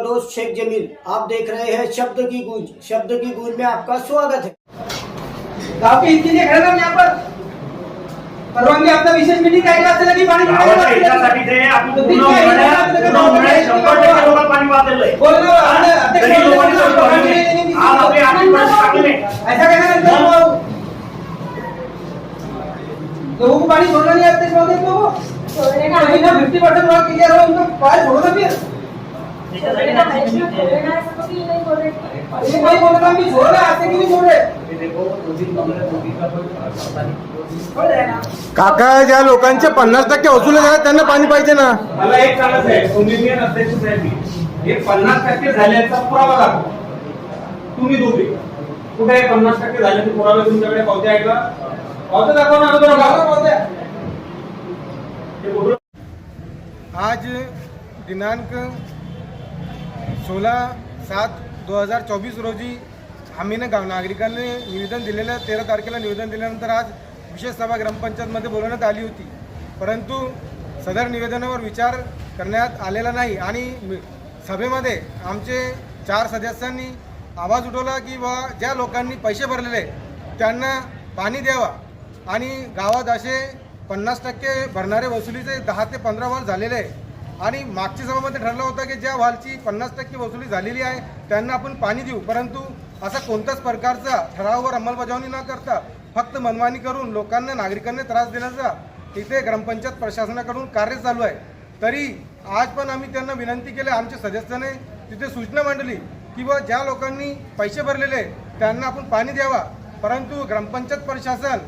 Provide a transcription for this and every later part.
दोस्त शेख जमील। आप देख रहे हैं शब्द की गूंज। शब्द की गूंज में आपका स्वागत है। गाव के हित के लिए खड़े ना हम यहाँ पर परवानगी आपका विशेष मीटिंग काय वाजता लगी पाणी गावाच्या हितासाठी ते आपण तो पूर्ण ठीक आहे, उन्हाळ्यात- हितासाठी पूर्ण उन्हाळ्यात शंभर टक्के लोकांना पाणी वाचलेलं आहे. बोल ना, आपल्या- आपल्या तरी खेळाडू लोकांनी लोकांना सोडलं पाणी नाही. देणे आज आपली आर्थिक परिस्थिती चांगली नाही. ऐसा कहना नहीं लोगों लोगों को पानी छोड़ना नहीं आते छोड़ देते लोगों छोड़ने का। अभी ना फिफ्टी परसेंट वर्क उनको छोड़ो ना फिर नहीं. बोल रहे छोड़ रहे आते क्यों छोड़ रहे काका ज्या लोकांचे पन्नास टक्के वसुली झाले त्यांना पाणी पाहिजे ना. मला एक सांगायचं आहे अध्यक्ष साहेब. हे पन्नास टक्के झाल्याचा पुरावा दाखवा. तुम्ही दोघे. कुठे पन्नास टक्के झाल्याचे पुरावे तुमच्याकडे पावते आहे का? पावते दाखवा ना अगोदर गावाला दाखवा. बोलते हैं। हे कुठं- आज दिनांक सोळा सात दो हजार चोवीस रोजी आम्ही गाव नागरिकांनी निवेदन दिलेलं तेरा तारखेला निवेदन दिल्यानंतर आज विशेष सभा ग्रामपंचायतमध्ये बोलवण्यात आली होती. परंतु सदर निवेदनावर विचार करण्यात आलेला नाही आणि सभेमध्ये आमचे चार सदस्यांनी आवाज उठवला की बा ज्या लोकांनी पैसे भरलेले त्यांना पाणी द्यावा आणि गावात असे पन्नास टक्के भरणारे वसुलीचे दहा ते पंधरा वाल झालेले आहे. आणि मागच्या सभामध्ये ठरलं होतं की ज्या वालची पन्नास टक्के वसुली झालेली आहे त्यांना आपण पाणी देऊ. परंतु असा कोणत्याच प्रकारचा ठरावावर अंमलबजावणी न करता फक्त मनमानी करून लोकांना नागरिकांना त्रास देण्याचा तिथे ग्रामपंचायत प्रशासनाकडून कार्य चालू आहे. तरी आज पण आम्ही त्यांना विनंती केली आमच्या सदस्याने तिथे सूचना मांडली की ज्या लोकांनी पैसे भरलेले त्यांना आपण पाणी द्यावा. परंतु ग्रामपंचायत प्रशासन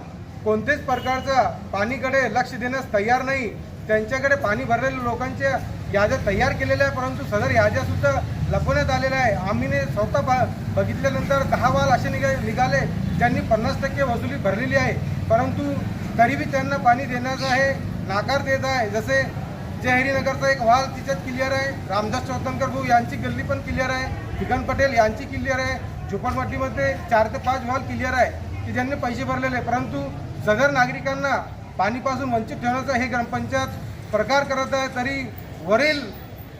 कोणत्याच प्रकारचं पाणीकडे लक्ष देण्यास तयार नाही. त्यांच्याकडे पाणी भरलेल्या लोकांच्या याद्या तयार केलेल्या आहे परंतु सदर याद्यासुद्धा लपवण्यात आलेल्या आहे आम्हीने स्वतः बा- बघितल्यानंतर दहा वाल असे निघा निघाले ज्यांनी पन्नास टक्के वसुली भरलेली आहे. परंतु तरीबी त्यांना पाणी देण्याचा हे नाकार देत आहे. जसे जयहरीनगरचा एक वाल तिच्यात क्लिअर आहे रामदास चौतनकर भाऊ यांची गल्ली पण क्लिअर आहे किरण पटेल यांची क्लिअर आहे झोपडपट्टीमध्ये चार ते पाच वाल क्लिअर आहे की ज्यांनी पैसे भरलेले आहे परंतु सदर नागरिकांना पाणीपासून वंचित ठेवण्याचा हे ग्रामपंचायत प्रकार करत आहे तरी वरील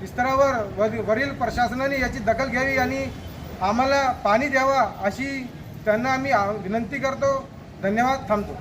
स्तरावर वरील प्रशासनाने याची दखल घ्यावी आणि आम्हाला पाणी द्यावा अशी त्यांना आम्ही विनंती करतो. धन्यवाद. थांबतो.